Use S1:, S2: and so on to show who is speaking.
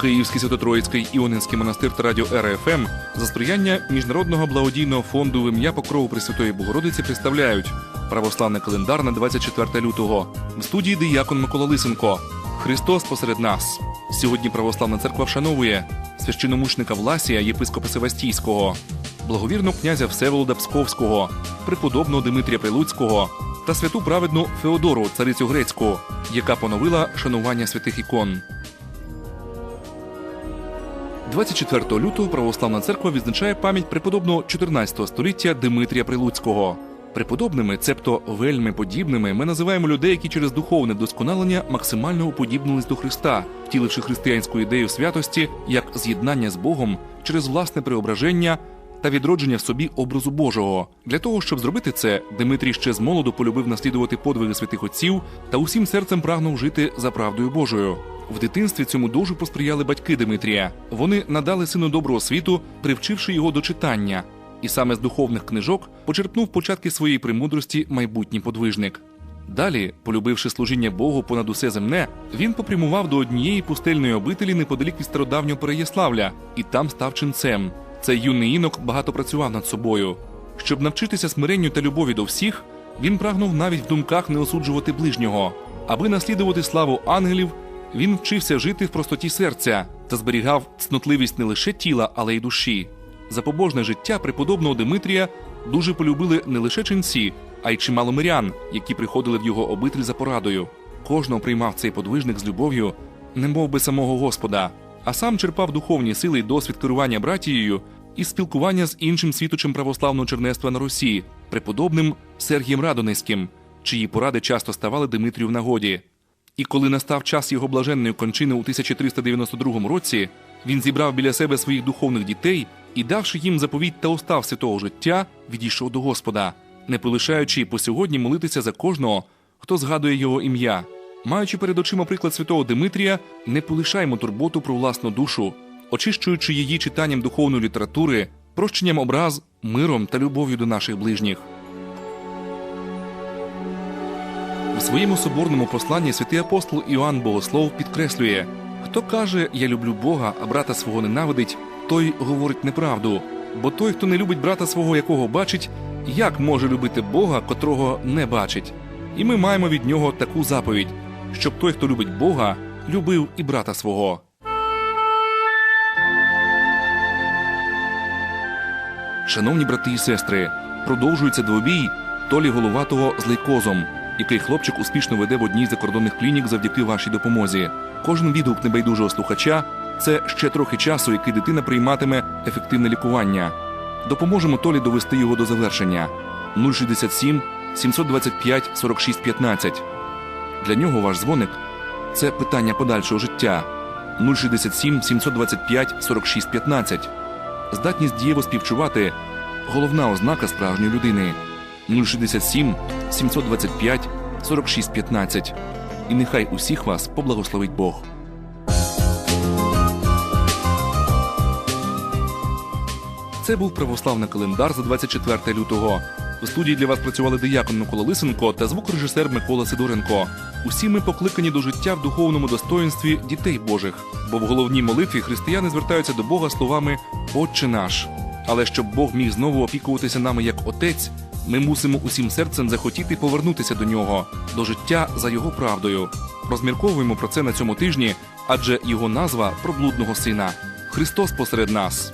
S1: Київський Свято-Троїцький Іонинський монастир та радіо РФМ за сприяння Міжнародного благодійного фонду в ім'я Покрову Пресвятої Богородиці представляють православний календар на 24 лютого в студії диякон Микола Лисенко. Христос посеред нас. Сьогодні православна церква вшановує священомучника Власія, єпископа Севастійського, благовірного князя Всеволода Псковського, преподобного Димитрія Прилуцького та святу праведну Феодору, царицю грецьку, яка поновила шанування святих ікон. 24 лютого православна церква відзначає пам'ять преподобного 14 століття Димитрія Прилуцького. Преподобними, цебто вельми подібними, ми називаємо людей, які через духовне вдосконалення максимально уподібнились до Христа, втіливши християнську ідею святості як з'єднання з Богом через власне преображення та відродження в собі образу Божого. Для того, щоб зробити це, Димитрій ще з молоду полюбив наслідувати подвиги святих отців та усім серцем прагнув жити за правдою Божою. В дитинстві цьому дуже посприяли батьки Димитрія. Вони надали сину добру освіту, привчивши його до читання. І саме з духовних книжок почерпнув початки своєї премудрості майбутній подвижник. Далі, полюбивши служіння Богу понад усе земне, він попрямував до однієї пустельної обителі неподалік від стародавнього Переяславля і там став ченцем. Цей юний інок багато працював над собою. Щоб навчитися смиренню та любові до всіх, він прагнув навіть в думках не осуджувати ближнього. Аби наслідувати славу ангелів, він вчився жити в простоті серця та зберігав цнотливість не лише тіла, але й душі. За побожне життя преподобного Димитрія дуже полюбили не лише ченці, а й чимало мирян, які приходили в його обитель за порадою. Кожного приймав цей подвижник з любов'ю, немов би самого Господа, а сам черпав духовні сили й досвід керування братією і спілкування з іншим світочем православного чернецтва на Русі, преподобним Сергієм Радонецьким, чиї поради часто ставали Димитрію в нагоді. І коли настав час його блаженної кончини у 1392 році, він зібрав біля себе своїх духовних дітей і, давши їм заповідь та устав святого життя, відійшов до Господа, не полишаючи по сьогодні молитися за кожного, хто згадує його ім'я. Маючи перед очима приклад святого Димитрія, не полишаймо турботу про власну душу, очищуючи її читанням духовної літератури, прощенням образ, миром та любов'ю до наших ближніх. У своєму соборному посланні святий апостол Іоанн Богослов підкреслює: хто каже, я люблю Бога, а брата свого ненавидить, той говорить неправду. Бо той, хто не любить брата свого, якого бачить, як може любити Бога, котрого не бачить? І ми маємо від нього таку заповідь, щоб той, хто любить Бога, любив і брата свого. Шановні брати і сестри, продовжується двобій Толі Головатого з лейкозом, який хлопчик успішно веде в одній з закордонних клінік завдяки вашій допомозі. Кожен відгук небайдужого слухача це ще трохи часу, який дитина прийматиме ефективне лікування. Допоможемо Толі довести його до завершення 067 725 46 15. Для нього ваш дзвоник це питання подальшого життя 067 725 46 15. Здатність дієво співчувати головна ознака справжньої людини 067 725 46 15. І нехай усіх вас поблагословить Бог. Це був православний календар за 24 лютого. У студії для вас працювали диякон Микола Лисенко та звукорежисер Микола Сидоренко. Усі ми покликані до життя в духовному достоїнстві дітей Божих, бо в головній молитві християни звертаються до Бога словами Отче наш. Але щоб Бог міг знову опікуватися нами як отець, ми мусимо усім серцем захотіти повернутися до нього, до життя за його правдою. Розмірковуємо про це на цьому тижні, адже його назва про блудного сина Христос посеред нас.